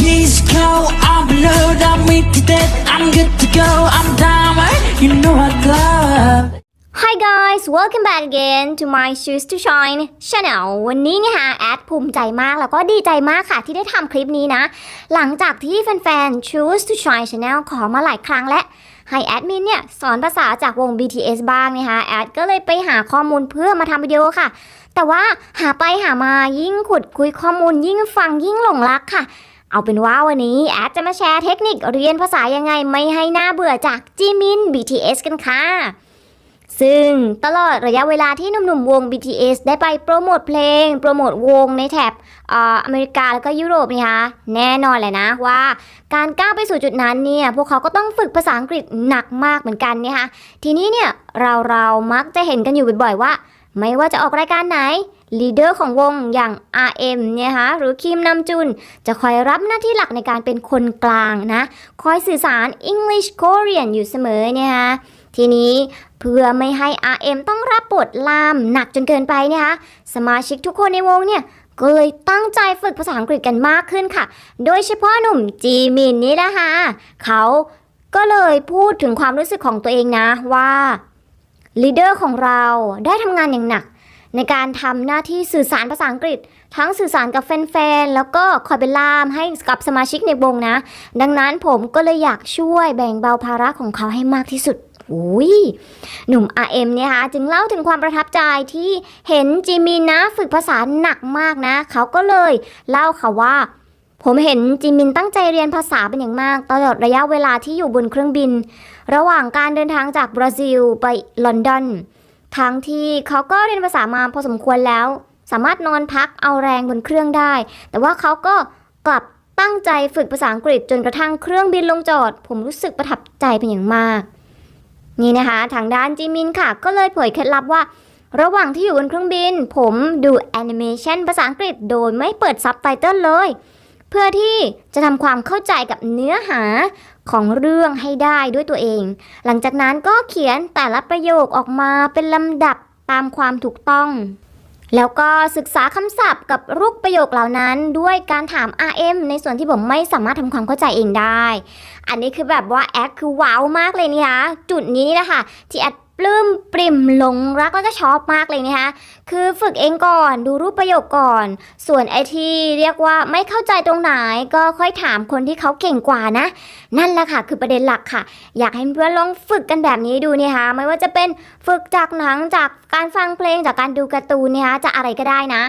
Please go, I'm load, I'm with that, I'm good to go, I'm diamond, you know I love. Hi guys welcome back again to my Choose to Shine Channel วันนี้เนี่ยฮะแอดภูมิใจมากแล้วก็ดีใจมากค่ะที่ได้ทำคลิปนี้นะ หลังจากที่แฟนๆ Choose to Shine Channel ขอมาหลายครั้งและให้แอดมินเนี่ย สอนภาษาจากวง BTS บ้างนะคะแอดก็เลยไปหาข้อมูลเพื่อมาทำวิดีโอค่ะ แต่ว่าหาไปหามายิ่งขุดคุยข้อมูลยิ่งฟังยิ่งหลงรักค่ะ เอาเป็นว่าวันนี้แอดจะมาแชร์เทคนิคเรียนภาษายังไงไม่ให้หน้าเบื่อจากจีมิน BTS กันค่ะ ซึ่งตลอดระยะเวลาที่หนุ่มๆวง BTS ได้ไปโปรโมทเพลง โปรโมทวงในแถบอ่าอเมริกาแล้วก็ยุโรปนี่คะแน่นอนเลยนะว่าการก้าวไปสู่จุดนั้นเนี่ยพวกเขาก็ต้องฝึกภาษาอังกฤษหนักมากเหมือนกันเนี่ยค่ะทีนี้เนี่ยเราเรามักจะเห็นกันอยู่บ่อยๆว่า ไม่ว่าจะออกรายการไหน ลีดเดอร์ของวงอย่าง RM เนี่ยคะหรือคิมนำจุน จะคอยรับหน้าที่หลักในการเป็นคนกลางนะ คอยสื่อสาร English Korean อยู่เสมอเนี่ยคะทีนี้เพื่อไม่ให้ RM ต้องรับบทลามหนักจนเกินไปเนี่ยคะสมาชิกทุกคนในวงเนี่ยก็เลยตั้งใจฝึกภาษาอังกฤษกันมากขึ้นค่ะ โดยเฉพาะหนุ่มจีมินนี่นะคะเขาก็เลยพูดถึงความรู้สึกของตัวเองนะว่าลีดเดอร์ของเราได้ทำงานอย่างหนัก ในการทำหน้าที่สื่อสารภาษาอังกฤษ ทั้งสื่อสารกับแฟนๆ แล้วก็คอยเป็นล่ามให้กับสมาชิกในวงนะ ดังนั้นผมก็เลยอยากช่วยแบ่งเบาภาระของเขาให้มากที่สุดอุ้ยหนุ่ม RM เนี่ยคะจึงเล่าถึงความประทับใจที่เห็นจิมินนะฝึกภาษาหนักมากนะ เขาก็เลยเล่าค่ะว่า ผมเห็นจิมินตั้งใจเรียนภาษาเป็นอย่างมาก ตลอดระยะเวลาที่อยู่บนเครื่องบิน ระหว่างการเดินทางจากบราซิลไปลอนดอน ทั้งที่เขาก็เรียนภาษามาพอสมควรแล้ว สามารถนอนพักเอาแรงบนเครื่องได้ แต่ว่าเขาก็กลับตั้งใจฝึกภาษาอังกฤษจนกระทั่งเครื่องบินลงจอด ผมรู้สึกประทับใจเป็นอย่างมาก นี่นะคะ ทางด้านจิมินค่ะ ก็เลยเผยเคล็ดลับว่า ระหว่างที่อยู่บนเครื่องบิน ผมดูแอนิเมชันภาษาอังกฤษโดยไม่เปิดซับไตเติลเลย เพื่อที่จะทำความเข้าใจกับเนื้อหาของเรื่องให้ได้ด้วยตัวเอง หลังจากนั้นก็เขียนแต่ละประโยคออกมาเป็นลำดับตามความถูกต้อง แล้วก็ศึกษาคำศัพท์กับรูปประโยคเหล่านั้นด้วยการถาม RM ในส่วนที่ผมไม่สามารถทำความเข้าใจเองได้ อันนี้คือแบบว่าแอดคือว้าวมากเลยนี่คะจุดนี้นะคะที่แอด ปลื้มปริ่มหลงรักแล้วก็ชอบมากเลยนะคะคือฝึกเองก่อนดูรูปประโยคก่อน ส่วนไอที่เรียกว่าไม่เข้าใจตรงไหนก็ค่อยถามคนที่เขาเก่งกว่านะ นั่นแหละค่ะ คือประเด็นหลักค่ะ อยากให้เพื่อนลองฝึกกันแบบนี้ดูนี่ค่ะไม่ว่าจะเป็นฝึกจากหนังจากการฟังเพลงจากการดูการ์ตูนเนี่ยค่ะจะอะไรก็ได้นะ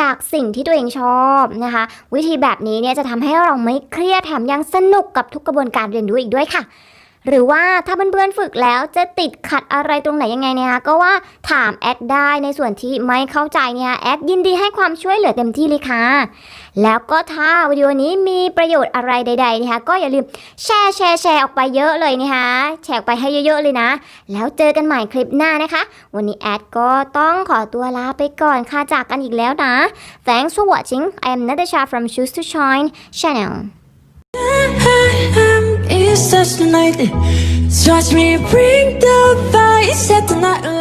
จากสิ่งที่ตัวเองชอบนะคะ วิธีแบบนี้เนี่ยจะทำให้เราไม่เครียดแถมยังสนุกกับทุกกระบวนการเรียนรู้อีกด้วยค่ะ หรือว่าถ้าเพื่อนๆฝึกแล้วจะติดขัดอะไรตรงไหนยังไงเนี่ยคะก็ว่าถามแอดได้ในส่วนที่ไม่เข้าใจเนี่ยแอดยินดีให้ความช่วยเหลือเต็มที่เลยค่ะ แล้วก็ถ้าวิดีโอนี้มีประโยชน์อะไรใดๆนะคะก็อย่าลืมแชร์แชร์แชร์ออกไปเยอะเลยนะคะแชร์ไปให้เยอะๆเลยนะ แล้วเจอกันใหม่คลิปหน้านะคะ วันนี้แอดก็ต้องขอตัวลาไปก่อนค่ะจากกันอีกแล้วนะ Thanks for watching I am Natasha from Choose to Shine channel night. Touch me, bring the fire, set the night.